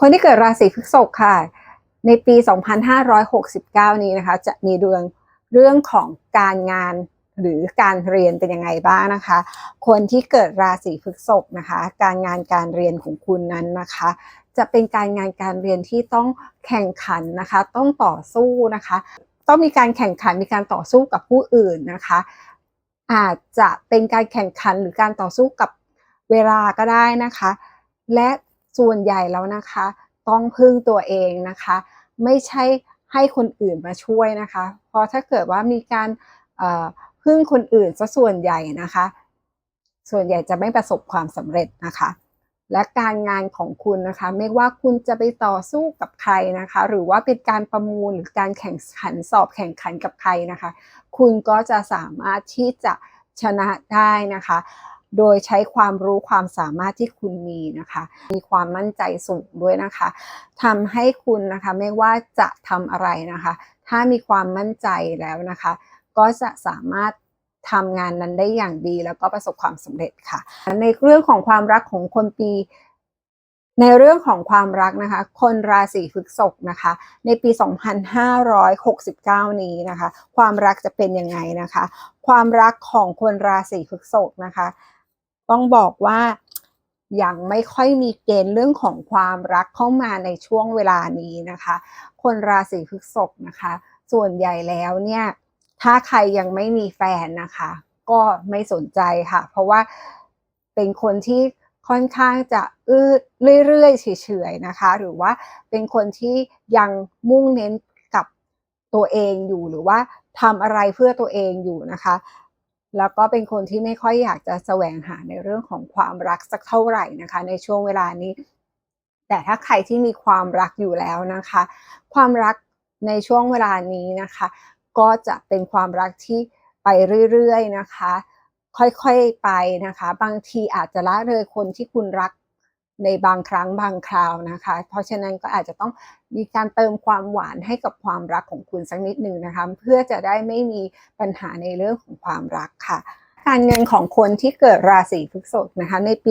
คนที่เกิดราศีพฤษภค่ะ ในปี 2569 นี้นะคะ จะมีเรื่องเรื่องของการงานหรือการเรียนเป็นยังไงบ้างนะคะ คนที่เกิดราศีพฤษภนะคะ การงานการเรียนของคุณนั้นนะคะ จะเป็นการงานการเรียนที่ต้องแข่งขันนะคะ ต้องต่อสู้นะคะ ต้องมีการแข่งขันมีการต่อสู้กับผู้อื่นนะคะ อาจจะเป็นการแข่งขันหรือการต่อสู้กับเวลาก็ได้นะคะ และ ส่วนใหญ่แล้วนะคะ ต้องพึ่งตัวเองนะคะ ไม่ใช่ให้คนอื่นมาช่วยนะคะ เพราะถ้าเกิดว่ามีการพึ่งคนอื่นซะส่วนใหญ่นะคะ ส่วนใหญ่จะไม่ประสบความสำเร็จนะคะ และการงานของคุณนะคะ ไม่ว่าคุณจะไปต่อสู้กับใครนะคะ หรือว่าเป็นการประมูลหรือการแข่งขันสอบแข่งขันกับใครนะคะ คุณก็จะสามารถที่จะชนะได้นะคะ โดยใช้ความรู้ความสามารถที่คุณมีนะคะ มีความมั่นใจสูงด้วยนะคะทำให้คุณนะคะไม่ว่าจะทำอะไรนะคะ ถ้ามีความมั่นใจแล้วนะคะ ก็จะสามารถทำงานนั้นได้อย่างดีแล้วก็ประสบความสำเร็จค่ะ ในเรื่องของความรักของคนปี ในเรื่องของความรักนะคะ คนราศีพฤษภนะคะ ในปี 2569 นี้นะคะ ความรักจะเป็นยังไงนะคะ ความรักของคนราศีพฤษภนะคะ ต้องบอกว่ายังไม่ค่อยมีเกณฑ์เรื่องของความรักเข้ามาในช่วงเวลานี้นะคะ คนราศีพฤษภนะคะ ส่วนใหญ่แล้วเนี่ย ถ้าใครยังไม่มีแฟนนะคะ ก็ไม่สนใจค่ะ เพราะว่าเป็นคนที่ค่อนข้างจะอื้อเรื่อยๆเฉยๆนะคะ หรือว่าเป็นคนที่ยังมุ่งเน้นกับตัวเองอยู่หรือว่าทำอะไรเพื่อตัวเองอยู่นะคะ แล้วก็เป็นคนที่ไม่ค่อยอยากจะแสวงหาในเรื่องของความรักสักเท่าไหร่นะคะ ในช่วงเวลานี้ แต่ถ้าใครที่มีความรักอยู่แล้วนะคะ ความรักในช่วงเวลานี้นะคะ ก็จะเป็นความรักที่ไปเรื่อยๆนะคะ ค่อยๆไปนะคะ บางทีอาจจะละเลยคนที่คุณรัก ในบางครั้งบางคราวนะคะ เพราะฉะนั้นก็อาจจะต้องมีการเติมความหวานให้กับความรักของคุณสักนิดหนึ่งนะคะ เพื่อจะได้ไม่มีปัญหาในเรื่องของความรักค่ะ การเงินของคนที่เกิดราศีพฤษภนะคะในปี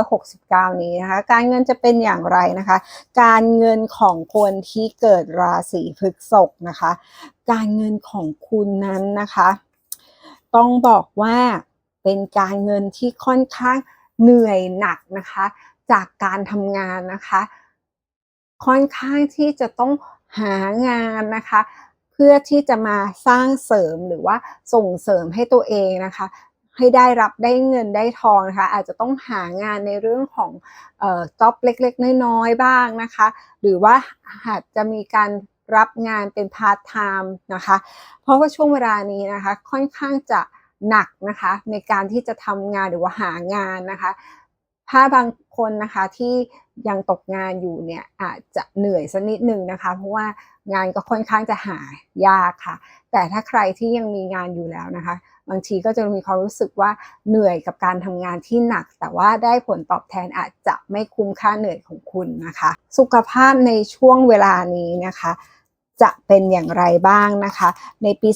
2569 นี้นะคะ การเงินจะเป็นอย่างไรนะคะ การเงินของคนที่เกิดราศีพฤษภนะคะ การเงินของคุณนั้นนะคะ ต้องบอกว่าเป็นการเงินที่ค่อนข้างเหนื่อยหนักนะคะ จากการทำงานนะคะ ค่อนข้างที่จะต้องหางานนะคะ เพื่อที่จะมาสร้างเสริมหรือว่าส่งเสริมให้ตัวเองนะคะ ให้ได้รับได้เงินได้ทองนะคะ อาจจะต้องหางานในเรื่องของเอ่อจ็อบเล็กๆ น้อยๆ บ้างนะคะ หรือว่าอาจจะมีการรับงานเป็นพาร์ทไทม์นะคะ เพราะว่าช่วงเวลานี้นะคะ ค่อนข้างจะหนักนะคะในการที่จะทำงานหรือว่าหางานนะคะ ถ้าบางคนนะคะที่ยังตกงานอยู่เนี่ยอาจจะเหนื่อยสักนิดหนึ่งนะคะ เพราะว่างานก็ค่อนข้างจะหายากค่ะ แต่ถ้าใครที่ยังมีงานอยู่แล้วนะคะ บางทีก็จะมีความรู้สึกว่าเหนื่อยกับการทำงานที่หนัก แต่ว่าได้ผลตอบแทนอาจจะไม่คุ้มค่าเหนื่อยของคุณนะคะ สุขภาพในช่วงเวลานี้นะคะ จะเป็นอย่างไรบ้างนะคะ ในปี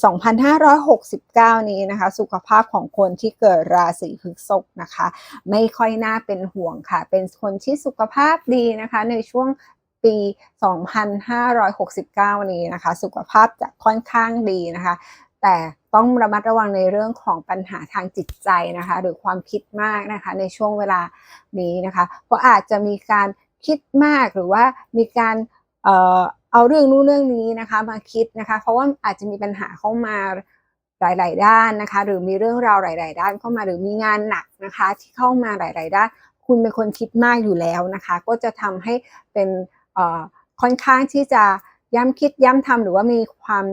2569 นี้นะคะ สุขภาพของคนที่เกิดราศีพฤษภนะคะ ไม่ค่อยน่าเป็นห่วงค่ะ เป็นคนที่สุขภาพดีนะคะ ในช่วงปี 2569 นี้นะคะ สุขภาพจะค่อนข้างดีนะคะ แต่ต้องระมัดระวังในเรื่องของปัญหาทางจิตใจนะคะ หรือความคิดมากนะคะ ในช่วงเวลานี้นะคะ เพราะอาจจะมีการคิดมากหรือว่ามีการ เอาเรื่องนู้นเรื่องนี้นะคะ มาคิดนะคะ เพราะว่าอาจจะมีปัญหาเข้ามาหลาย ๆ ด้านนะคะ หรือมีเรื่องราวหลาย ๆ ด้านเข้ามาหรือมีงานหนักนะคะ ที่เข้ามาหลาย ๆ ด้าน คุณเป็นคนคิดมากอยู่แล้วนะคะ ก็จะทำให้เป็นค่อนข้างที่จะย้ำคิดย้ำทำหรือว่ามีความ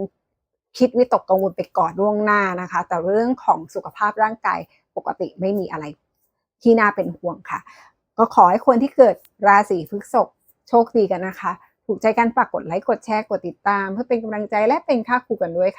คิดวิตกกังวลไปก่อนล่วงหน้านะคะ แต่เรื่องของสุขภาพร่างกายปกติไม่มีอะไรที่น่าเป็นห่วงค่ะ ก็ขอให้คนที่เกิดราศีพฤษภโชคดีกันนะคะ ถูกใจกันฝากกดไลค์กดแชร์กดติดตาม เพื่อเป็นกำลังใจและเป็นค่าครูกันด้วยค่ะ